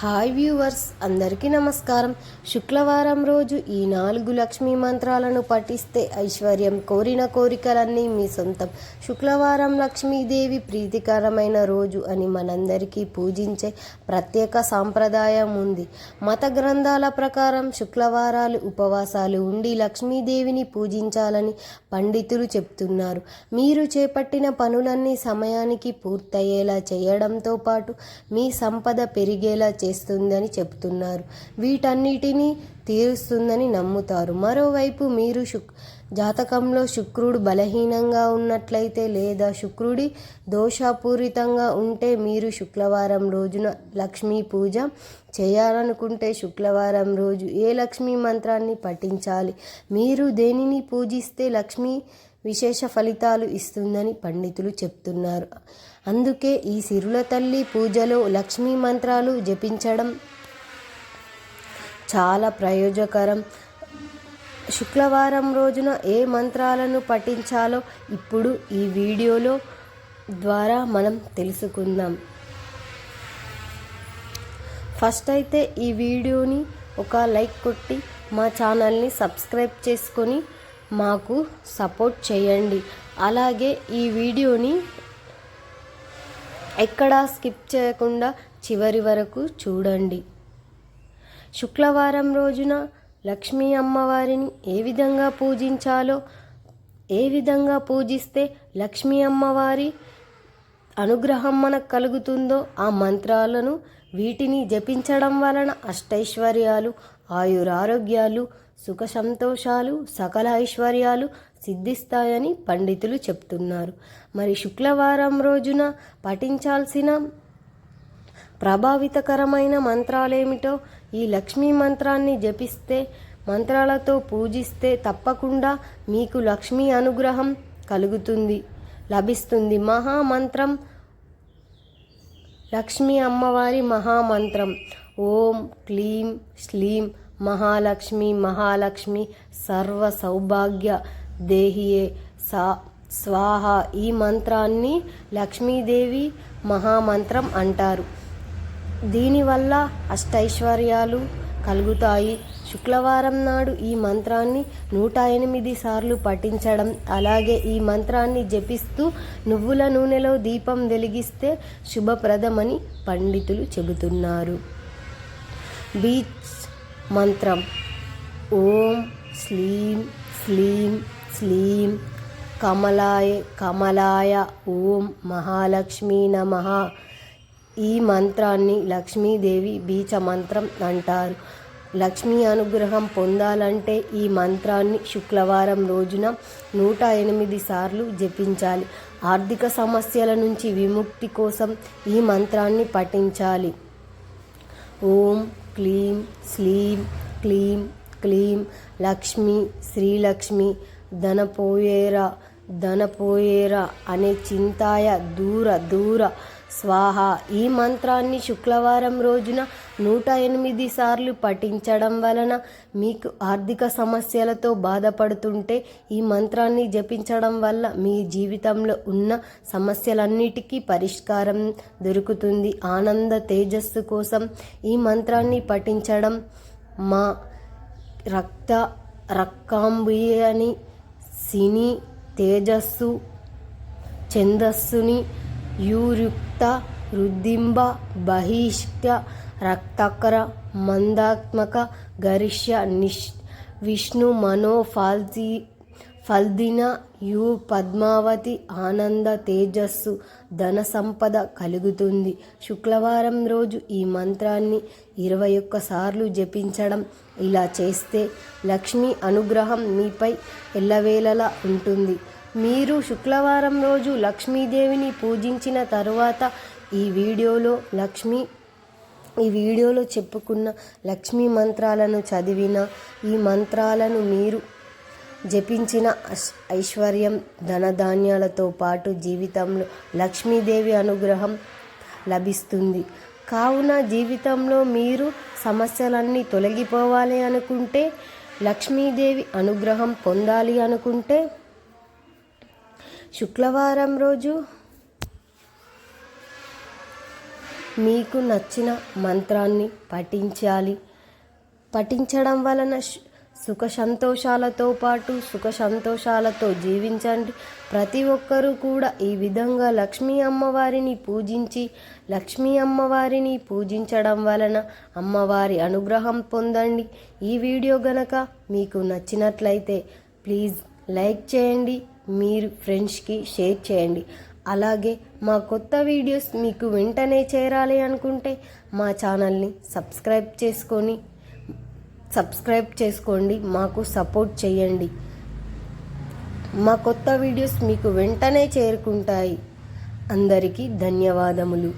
Hi viewers అందరికీ నమస్కారం. శుక్రవారం రోజు ఈ నాలుగు లక్ష్మీ మంత్రాలను పఠిస్తే ఐశ్వర్యం కోరిన కోరికలన్నీ మీ సొంతం. శుక్రవారం లక్ష్మీదేవి ప్రీతికరమైన రోజు అని మనందరికీ పూజించే ప్రత్యేక సాంప్రదాయం ఉంది. మత గ్రంథాల ప్రకారం శుక్రవారాలు ఉపవాసాలు ఉండి లక్ష్మీదేవిని పూజించాలని పండితులు చెప్తున్నారు. మీరు చేపట్టిన పనులన్నీ సమయానికి పూర్తయ్యేలా చేయడంతో పాటు మీ సంపద పెరిగేలా చేస్తుందని చెప్తున్నారు. వీటన్నిటినీ తీరుస్తుందని నమ్ముతారు. మరోవైపు మీరు శుక్ జాతకంలో శుక్రుడు బలహీనంగా ఉన్నట్లయితే లేదా శుక్రుడి దోషపూరితంగా ఉంటే మీరు శుక్రవారం రోజున లక్ష్మీ పూజ చేయాలనుకుంటే శుక్రవారం రోజు ఏ లక్ష్మీ మంత్రాన్ని పఠించాలి? మీరు దేనిని పూజిస్తే లక్ష్మీ విశేష ఫలితాలు ఇస్తుందని పండితులు చెప్తున్నారు. అందుకే ఈ సిరుల తల్లి పూజలో లక్ష్మీ మంత్రాలు జపించడం చాలా ప్రయోజకరం. శుక్రవారం రోజున ఏ మంత్రాలను పఠించాలో ఇప్పుడు ఈ వీడియోలో ద్వారా మనం తెలుసుకుందాం. ఫస్ట్ అయితే ఈ వీడియోని ఒక లైక్ కొట్టి మా ఛానల్ని సబ్స్క్రైబ్ చేసుకొని మాకు సపోర్ట్ చేయండి. అలాగే ఈ వీడియోని ఎక్కడా స్కిప్ చేయకుండా చివరి వరకు చూడండి. శుక్రవారం రోజున లక్ష్మీ అమ్మవారిని ఏ విధంగా పూజించాలో ఏ విధంగా పూజిస్తే లక్ష్మీ అమ్మవారి అనుగ్రహం మనకు కలుగుతుందో ఆ మంత్రాలను వీటిని జపించడం వలన అష్టైశ్వర్యాలు ఆయురారోగ్యాలు సుఖ సంతోషాలు సకల ఐశ్వర్యాలు సిద్ధిస్తాయని పండితులు చెప్తున్నారు. మరి శుక్రవారం రోజున పఠించాల్సిన ప్రభావితకరమైన మంత్రాలేమిటో ఈ లక్ష్మీ మంత్రాన్ని జపిస్తే మంత్రాలతో పూజిస్తే తప్పకుండా మీకు లక్ష్మీ అనుగ్రహం కలుగుతుంది లభిస్తుంది. మహామంత్రం లక్ష్మీ అమ్మవారి మహామంత్రం. ఓం క్లీం శ్లీం మహాలక్ష్మి మహాలక్ష్మి సర్వ సౌభాగ్య దేహియే. సా స్వాహ ఈ మంత్రాన్ని లక్ష్మీదేవి మహామంత్రం అంటారు. దీనివల్ల అష్టైశ్వర్యాలు కలుగుతాయి. శుక్రవారం నాడు ఈ మంత్రాన్ని నూట ఎనిమిది సార్లు పఠించడం అలాగే ఈ మంత్రాన్ని జపిస్తూ నువ్వుల నూనెలో దీపం వెలిగిస్తే శుభప్రదమని పండితులు చెబుతున్నారు. బీచ్ మంత్రం. ఓం స్లీం స్లీం స్లీం. కమలాయ కమలాయ ఓం మహాలక్ష్మీ నమ. ఈ మంత్రాన్ని లక్ష్మీదేవి బీచ మంత్రం అంటారు. లక్ష్మీ అనుగ్రహం పొందాలంటే ఈ మంత్రాన్ని శుక్రవారం రోజున నూట ఎనిమిది సార్లు జపించాలి. ఆర్థిక సమస్యల నుంచి విముక్తి కోసం ఈ మంత్రాన్ని పఠించాలి. ఓం క్లీం స్లీం క్లీం క్లీం లక్ష్మి శ్రీలక్ష్మి ధనపోయేరా ధనపోయేరా అనే చింతాయ దూర దూర స్వాహ ఈ మంత్రాన్ని శుక్రవారం రోజున నూట ఎనిమిది సార్లు పఠించడం వలన మీకు ఆర్థిక సమస్యలతో బాధపడుతుంటే ఈ మంత్రాన్ని జపించడం వల్ల మీ జీవితంలో ఉన్న సమస్యలన్నిటికీ పరిష్కారం దొరుకుతుంది. ఆనంద తేజస్సు కోసం ఈ మంత్రాన్ని పఠించడం మా రక్త రక్కాంబుయని సిని తేజస్సు ఛందస్సుని యూరుక్త రుద్దింబ బహిష్ట రక్తకర మందాత్మక గరిష్య నిష్ విష్ణు మనో ఫాల్జీ ఫల్దిన యు పద్మావతి ఆనంద తేజస్సు ధన సంపద కలుగుతుంది. శుక్రవారం రోజు ఈ మంత్రాన్ని ఇరవై ఒక్కసార్లు జపించడం ఇలా చేస్తే లక్ష్మీ అనుగ్రహం మీపై ఎల్లవేళలా ఉంటుంది. మీరు శుక్రవారం రోజు లక్ష్మీదేవిని పూజించిన తరువాత ఈ వీడియోలో లక్ష్మీ ఈ వీడియోలో చెప్పుకున్న లక్ష్మీ మంత్రాలను చదివిన ఈ మంత్రాలను మీరు జపించిన ఐశ్వర్యం ధనధాన్యాలతో పాటు జీవితంలో లక్ష్మీదేవి అనుగ్రహం లభిస్తుంది. కావున జీవితంలో మీరు సమస్యలన్నీ తొలగిపోవాలి అనుకుంటే లక్ష్మీదేవి అనుగ్రహం పొందాలి అనుకుంటే శుక్రవారం రోజు మీకు నచ్చిన మంత్రాన్ని పఠించాలి. పఠించడం వలన సుఖ సంతోషాలతో పాటు సుఖ సంతోషాలతో జీవించండి. ప్రతి ఒక్కరూ కూడా ఈ విధంగా లక్ష్మీ అమ్మవారిని పూజించి లక్ష్మీ అమ్మవారిని పూజించడం వలన అమ్మవారి అనుగ్రహం పొందండి. ఈ వీడియో గనక మీకు నచ్చినట్లయితే ప్లీజ్ లైక్ చేయండి. మీరు ఫ్రెండ్స్కి షేర్ చేయండి. అలాగే మా కొత్త వీడియోస్ మీకు వెంటనే చేరాలి అనుకుంటే మా ఛానల్ని సబ్స్క్రైబ్ చేసుకొని సబ్స్క్రైబ్ చేసుకోండి. మాకు సపోర్ట్ చేయండి. మా కొత్త వీడియోస్ మీకు వెంటనే చేరుకుంటాయి. అందరికీ ధన్యవాదములు.